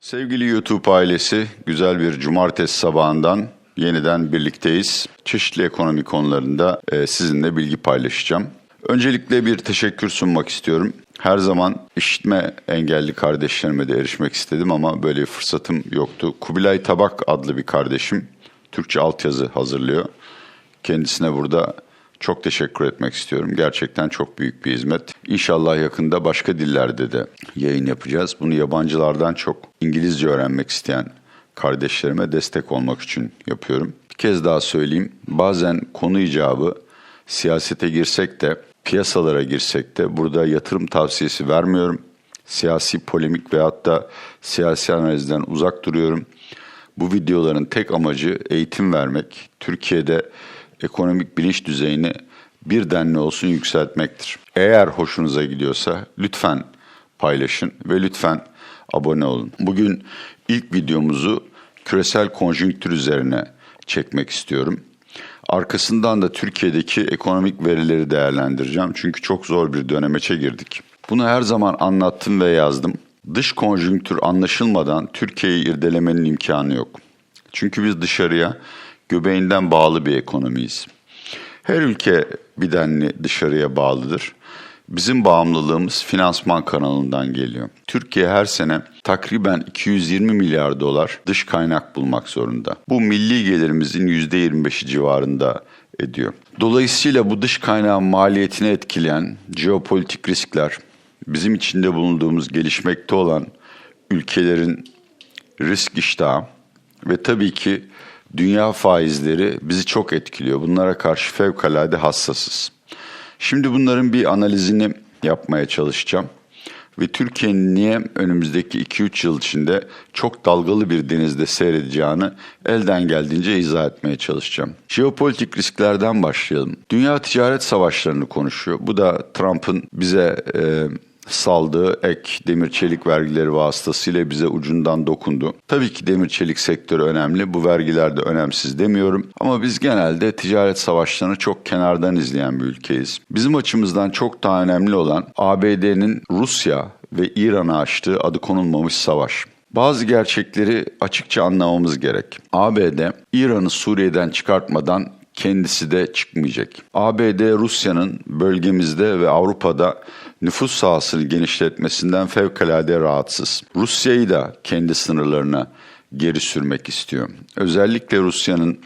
Sevgili YouTube ailesi, güzel bir cumartesi sabahından yeniden birlikteyiz. Çeşitli ekonomi konularında e, sizinle bilgi paylaşacağım. Öncelikle bir teşekkür sunmak istiyorum. Her zaman işitme engelli kardeşlerime de erişmek istedim ama böyle bir fırsatım yoktu. Kubilay Tabak adlı bir kardeşim Türkçe altyazı hazırlıyor. Kendisine burada çok teşekkür etmek istiyorum. Gerçekten çok büyük bir hizmet. İnşallah yakında başka dillerde de yayın yapacağız. Bunu yabancılardan çok İngilizce öğrenmek isteyen kardeşlerime destek olmak için yapıyorum. Bir kez daha söyleyeyim. Bazen konu icabı siyasete girsek de piyasalara girsek de burada yatırım tavsiyesi vermiyorum. Siyasi polemik veyahut da siyasi analizden uzak duruyorum. Bu videoların tek amacı eğitim vermek. Türkiye'de ekonomik bilinç düzeyini bir denli olsun yükseltmektir. Eğer hoşunuza gidiyorsa lütfen paylaşın ve lütfen abone olun. Bugün ilk videomuzu küresel konjonktür üzerine çekmek istiyorum. Arkasından da Türkiye'deki ekonomik verileri değerlendireceğim. Çünkü çok zor bir dönemeçe girdik. Bunu her zaman anlattım ve yazdım. Dış konjonktür anlaşılmadan Türkiye'yi irdelemenin imkanı yok. Çünkü biz dışarıya göbeğinden bağlı bir ekonomiyiz. Her ülke bir denli dışarıya bağlıdır. Bizim bağımlılığımız finansman kanalından geliyor. Türkiye her sene takriben 220 milyar dolar dış kaynak bulmak zorunda. Bu milli gelirimizin %25'i civarında ediyor. Dolayısıyla bu dış kaynağın maliyetini etkileyen jeopolitik riskler, bizim içinde bulunduğumuz gelişmekte olan ülkelerin risk iştahı ve tabii ki dünya faizleri bizi çok etkiliyor. Bunlara karşı fevkalade hassasız. Şimdi bunların bir analizini yapmaya çalışacağım. Ve Türkiye'nin niye önümüzdeki 2-3 yıl içinde çok dalgalı bir denizde seyredeceğini elden geldiğince izah etmeye çalışacağım. Jeopolitik risklerden başlayalım. Dünya ticaret savaşlarını konuşuyor. Bu da Trump'ın bize e, saldığı ek demir çelik vergileri vasıtasıyla bize ucundan dokundu. Tabii ki demir çelik sektörü önemli. Bu vergiler de önemsiz demiyorum. Ama biz genelde ticaret savaşlarını çok kenardan izleyen bir ülkeyiz. Bizim açımızdan çok daha önemli olan ABD'nin Rusya ve İran'a açtığı adı konulmamış savaş. Bazı gerçekleri açıkça anlamamız gerek. ABD İran'ı Suriye'den çıkartmadan kendisi de çıkmayacak. ABD Rusya'nın bölgemizde ve Avrupa'da nüfus sahasını genişletmesinden fevkalade rahatsız. Rusya'yı da kendi sınırlarına geri sürmek istiyor. Özellikle Rusya'nın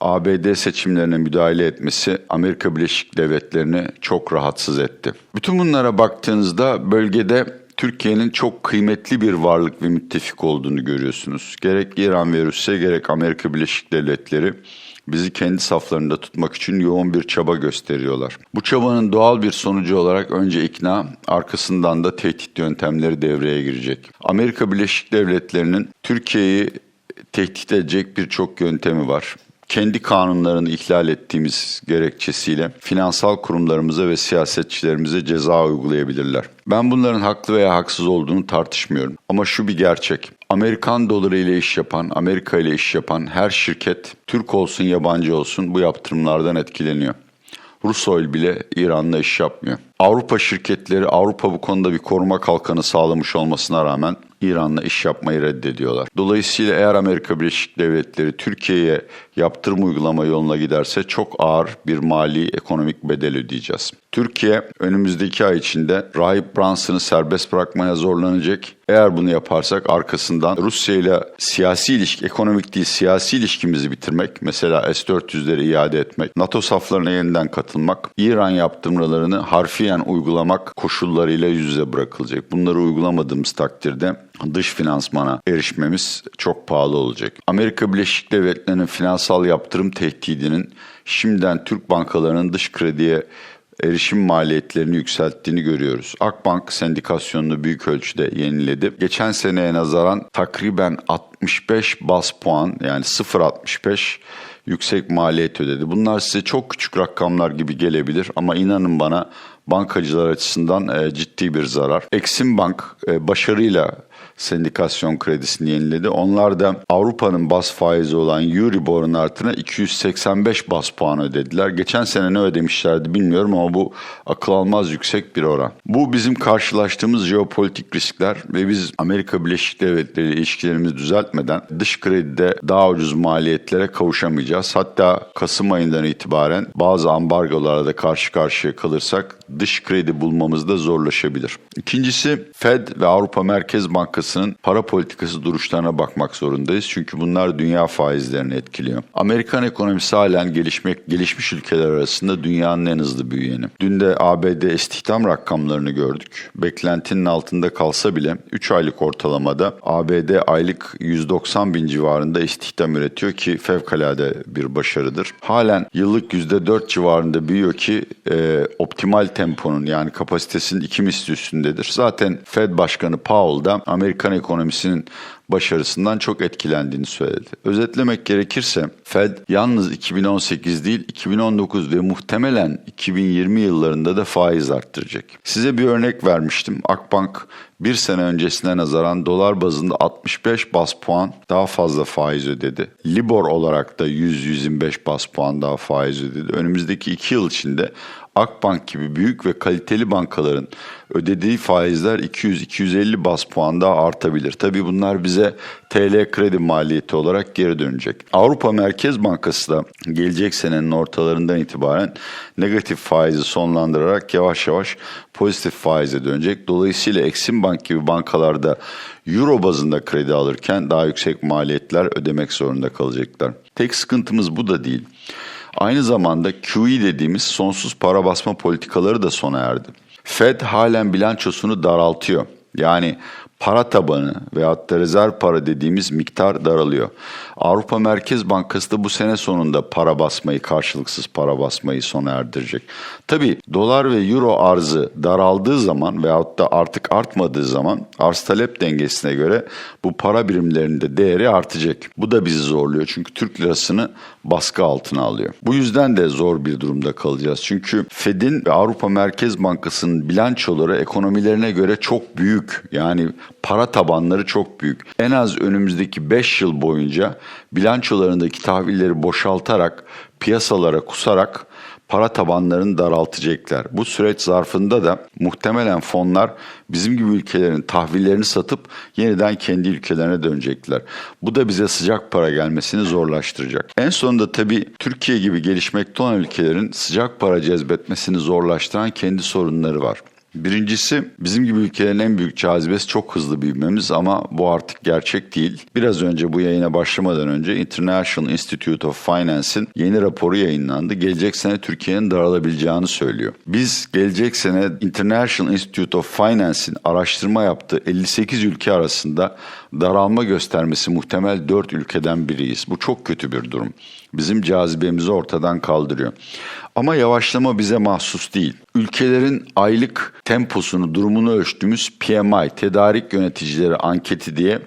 ABD seçimlerine müdahale etmesi Amerika Birleşik Devletleri'ni çok rahatsız etti. Bütün bunlara baktığınızda bölgede Türkiye'nin çok kıymetli bir varlık ve müttefik olduğunu görüyorsunuz. Gerek İran ve Rusya gerek Amerika Birleşik Devletleri bizi kendi saflarında tutmak için yoğun bir çaba gösteriyorlar. Bu çabanın doğal bir sonucu olarak önce ikna, arkasından da tehdit yöntemleri devreye girecek. Amerika Birleşik Devletleri'nin Türkiye'yi tehdit edecek birçok yöntemi var kendi kanunlarını ihlal ettiğimiz gerekçesiyle finansal kurumlarımıza ve siyasetçilerimize ceza uygulayabilirler. Ben bunların haklı veya haksız olduğunu tartışmıyorum. Ama şu bir gerçek. Amerikan doları ile iş yapan, Amerika ile iş yapan her şirket, Türk olsun yabancı olsun bu yaptırımlardan etkileniyor. Rusoil bile İran'la iş yapmıyor. Avrupa şirketleri Avrupa bu konuda bir koruma kalkanı sağlamış olmasına rağmen İran'la iş yapmayı reddediyorlar. Dolayısıyla eğer Amerika Birleşik Devletleri Türkiye'ye yaptırım uygulama yoluna giderse çok ağır bir mali ekonomik bedel ödeyeceğiz. Türkiye önümüzdeki ay içinde Rahip Branson'ı serbest bırakmaya zorlanacak. Eğer bunu yaparsak arkasından Rusya ile siyasi ilişki, ekonomik değil siyasi ilişkimizi bitirmek, mesela S-400'leri iade etmek, NATO saflarına yeniden katılmak, İran yaptırımlarını harfiyen uygulamak koşullarıyla yüz yüze bırakılacak. Bunları uygulamadığımız takdirde dış finansmana erişmemiz çok pahalı olacak. Amerika Birleşik Devletleri'nin finansal yaptırım tehdidinin şimdiden Türk bankalarının dış krediye erişim maliyetlerini yükselttiğini görüyoruz. Akbank sendikasyonunu büyük ölçüde yeniledi. Geçen seneye nazaran takriben 65 bas puan yani 0.65 yüksek maliyet ödedi. Bunlar size çok küçük rakamlar gibi gelebilir ama inanın bana bankacılar açısından ciddi bir zarar. Exim Bank başarıyla sendikasyon kredisini yeniledi. Onlar da Avrupa'nın bas faizi olan Euribor'un artına 285 bas puan ödediler. Geçen sene ne ödemişlerdi bilmiyorum ama bu akıl almaz yüksek bir oran. Bu bizim karşılaştığımız jeopolitik riskler ve biz Amerika Birleşik Devletleri ile ilişkilerimizi düzeltmeden dış kredide daha ucuz maliyetlere kavuşamayacağız. Hatta Kasım ayından itibaren bazı ambargolara da karşı karşıya kalırsak dış kredi bulmamız da zorlaşabilir. İkincisi Fed ve Avrupa Merkez Bankası'nın para politikası duruşlarına bakmak zorundayız. Çünkü bunlar dünya faizlerini etkiliyor. Amerikan ekonomisi halen gelişmek, gelişmiş ülkeler arasında dünyanın en hızlı büyüyeni. Dün de ABD istihdam rakamlarını gördük. Beklentinin altında kalsa bile 3 aylık ortalamada ABD aylık 190 bin civarında istihdam üretiyor ki fevkalade bir başarıdır. Halen yıllık %4 civarında büyüyor ki e, optimal temponun yani kapasitesinin iki misli üstündedir. Zaten Fed Başkanı Powell da 아메리칸 에코노미스는 başarısından çok etkilendiğini söyledi. Özetlemek gerekirse Fed yalnız 2018 değil 2019 ve muhtemelen 2020 yıllarında da faiz arttıracak. Size bir örnek vermiştim. Akbank bir sene öncesine nazaran dolar bazında 65 bas puan daha fazla faiz ödedi. Libor olarak da 100-125 bas puan daha faiz ödedi. Önümüzdeki iki yıl içinde Akbank gibi büyük ve kaliteli bankaların ödediği faizler 200-250 bas puan daha artabilir. Tabii bunlar bize TL kredi maliyeti olarak geri dönecek. Avrupa Merkez Bankası da gelecek senenin ortalarından itibaren negatif faizi sonlandırarak yavaş yavaş pozitif faize dönecek. Dolayısıyla Exim Bank gibi bankalarda euro bazında kredi alırken daha yüksek maliyetler ödemek zorunda kalacaklar. Tek sıkıntımız bu da değil. Aynı zamanda QE dediğimiz sonsuz para basma politikaları da sona erdi. Fed halen bilançosunu daraltıyor. Yani para tabanı veyahut da rezerv para dediğimiz miktar daralıyor. Avrupa Merkez Bankası da bu sene sonunda para basmayı, karşılıksız para basmayı sona erdirecek. Tabi dolar ve euro arzı daraldığı zaman veyahut da artık artmadığı zaman arz talep dengesine göre bu para birimlerinde değeri artacak. Bu da bizi zorluyor çünkü Türk lirasını baskı altına alıyor. Bu yüzden de zor bir durumda kalacağız. Çünkü Fed'in ve Avrupa Merkez Bankası'nın bilançoları ekonomilerine göre çok büyük. Yani para tabanları çok büyük. En az önümüzdeki 5 yıl boyunca bilançolarındaki tahvilleri boşaltarak, piyasalara kusarak para tabanlarını daraltacaklar. Bu süreç zarfında da muhtemelen fonlar bizim gibi ülkelerin tahvillerini satıp yeniden kendi ülkelerine dönecekler. Bu da bize sıcak para gelmesini zorlaştıracak. En sonunda tabii Türkiye gibi gelişmekte olan ülkelerin sıcak para cezbetmesini zorlaştıran kendi sorunları var. Birincisi bizim gibi ülkelerin en büyük cazibesi çok hızlı büyümemiz ama bu artık gerçek değil. Biraz önce bu yayına başlamadan önce International Institute of Finance'in yeni raporu yayınlandı. Gelecek sene Türkiye'nin daralabileceğini söylüyor. Biz gelecek sene International Institute of Finance'in araştırma yaptığı 58 ülke arasında daralma göstermesi muhtemel 4 ülkeden biriyiz. Bu çok kötü bir durum. Bizim cazibemizi ortadan kaldırıyor. Ama yavaşlama bize mahsus değil. Ülkelerin aylık temposunu, durumunu ölçtüğümüz PMI, tedarik yöneticileri anketi diye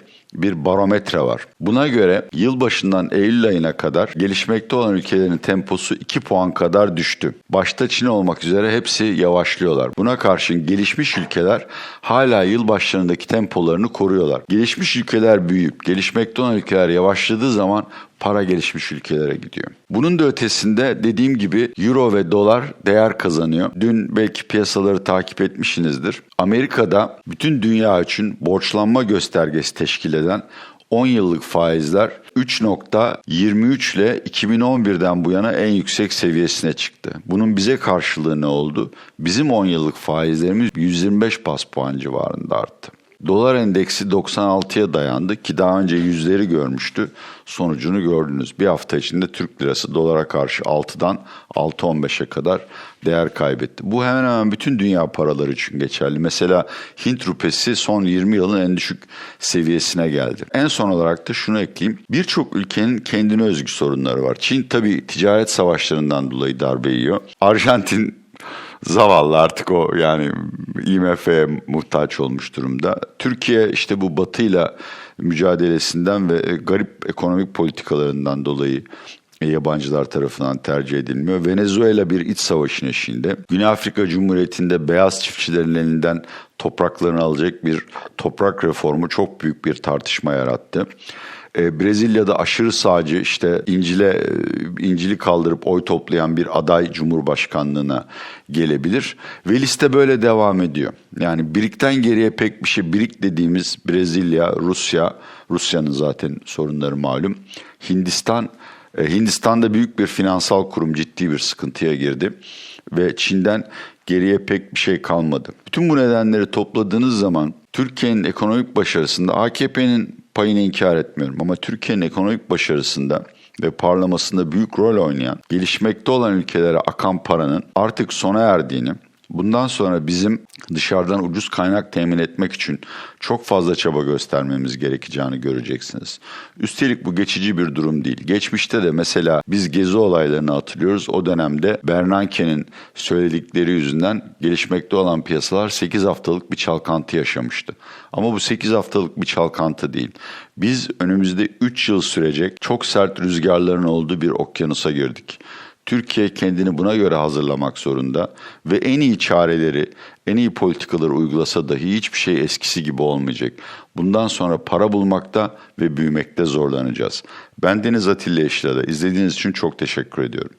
bir barometre var. Buna göre yılbaşından Eylül ayına kadar gelişmekte olan ülkelerin temposu 2 puan kadar düştü. Başta Çin olmak üzere hepsi yavaşlıyorlar. Buna karşın gelişmiş ülkeler hala yılbaşlarındaki tempolarını koruyorlar. Gelişmiş ülkeler büyüyüp gelişmekte olan ülkeler yavaşladığı zaman para gelişmiş ülkelere gidiyor. Bunun da ötesinde dediğim gibi euro ve dolar değer kazanıyor. Dün belki piyasaları takip etmişsinizdir. Amerika'da bütün dünya için borçlanma göstergesi teşkil eden 10 yıllık faizler 3.23 ile 2011'den bu yana en yüksek seviyesine çıktı. Bunun bize karşılığı ne oldu? Bizim 10 yıllık faizlerimiz 125 bas puan civarında arttı. Dolar endeksi 96'ya dayandı ki daha önce yüzleri görmüştü. Sonucunu gördünüz. Bir hafta içinde Türk lirası dolara karşı 6'dan 6.15'e kadar değer kaybetti. Bu hemen hemen bütün dünya paraları için geçerli. Mesela Hint rupesi son 20 yılın en düşük seviyesine geldi. En son olarak da şunu ekleyeyim. Birçok ülkenin kendine özgü sorunları var. Çin tabii ticaret savaşlarından dolayı darbe yiyor. Arjantin zavallı artık o yani IMF'ye muhtaç olmuş durumda. Türkiye işte bu batıyla mücadelesinden ve garip ekonomik politikalarından dolayı yabancılar tarafından tercih edilmiyor. Venezuela bir iç savaşın eşiğinde. Güney Afrika Cumhuriyeti'nde beyaz çiftçilerin elinden topraklarını alacak bir toprak reformu çok büyük bir tartışma yarattı. E, Brezilya'da aşırı sağcı işte İncil'e e, İncil'i kaldırıp oy toplayan bir aday Cumhurbaşkanlığına gelebilir ve liste böyle devam ediyor. Yani birikten geriye pek bir şey birik dediğimiz Brezilya, Rusya, Rusya'nın zaten sorunları malum. Hindistan e, Hindistan'da büyük bir finansal kurum ciddi bir sıkıntıya girdi ve Çin'den geriye pek bir şey kalmadı. Bütün bu nedenleri topladığınız zaman Türkiye'nin ekonomik başarısında AKP'nin payını inkar etmiyorum ama Türkiye'nin ekonomik başarısında ve parlamasında büyük rol oynayan gelişmekte olan ülkelere akan paranın artık sona erdiğini Bundan sonra bizim dışarıdan ucuz kaynak temin etmek için çok fazla çaba göstermemiz gerekeceğini göreceksiniz. Üstelik bu geçici bir durum değil. Geçmişte de mesela biz gezi olaylarını hatırlıyoruz. O dönemde Bernanke'nin söyledikleri yüzünden gelişmekte olan piyasalar 8 haftalık bir çalkantı yaşamıştı. Ama bu 8 haftalık bir çalkantı değil. Biz önümüzde 3 yıl sürecek çok sert rüzgarların olduğu bir okyanusa girdik. Türkiye kendini buna göre hazırlamak zorunda ve en iyi çareleri, en iyi politikaları uygulasa dahi hiçbir şey eskisi gibi olmayacak. Bundan sonra para bulmakta ve büyümekte zorlanacağız. Ben Deniz Atilla Eşla'da izlediğiniz için çok teşekkür ediyorum.